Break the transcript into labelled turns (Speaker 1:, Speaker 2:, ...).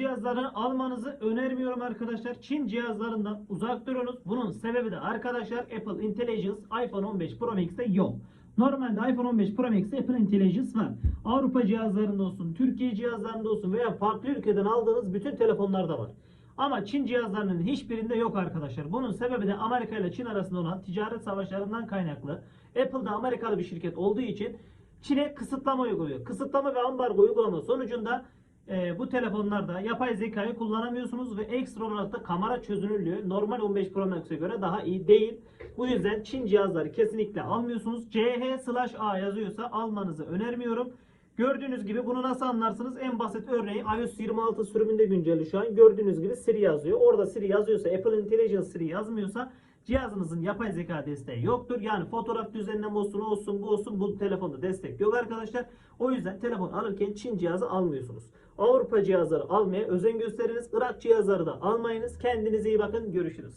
Speaker 1: cihazlarını almanızı önermiyorum arkadaşlar. Çin cihazlarından uzak durunuz. Bunun sebebi de arkadaşlar Apple Intelligence iPhone 15 Pro Max'te yok. Normalde iPhone 15 Pro Max'te Apple Intelligence var. Avrupa cihazlarında olsun, Türkiye cihazlarında olsun veya farklı ülkeden aldığınız bütün telefonlarda var. Ama Çin cihazlarının hiçbirinde yok arkadaşlar. Bunun sebebi de Amerika ile Çin arasında olan ticaret savaşlarından kaynaklı. Apple da Amerikalı bir şirket olduğu için Çin'e kısıtlama uyguluyor. Kısıtlama ve ambargo uygulama sonucunda e, bu telefonlarda yapay zekayı kullanamıyorsunuz ve ekstra olarak da kamera çözünürlüğü normal 15 Pro Max'e göre daha iyi değil. Bu yüzden Çin cihazları kesinlikle almıyorsunuz. CH/A yazıyorsa almanızı önermiyorum. Gördüğünüz gibi bunu nasıl anlarsınız? En basit örneği iOS 26 sürümünde güncelli şu an. Gördüğünüz gibi Siri yazıyor. Orada Siri yazıyorsa, Apple Intelligence Siri yazmıyorsa cihazınızın yapay zeka desteği yoktur. Yani fotoğraf düzenleme olsun, olsun, bu olsun bu telefonda destek yok arkadaşlar. O yüzden telefon alırken Çin cihazı almıyorsunuz. Avrupa cihazları almaya özen gösteriniz. Irak cihazları da almayınız. Kendinize iyi bakın. Görüşürüz.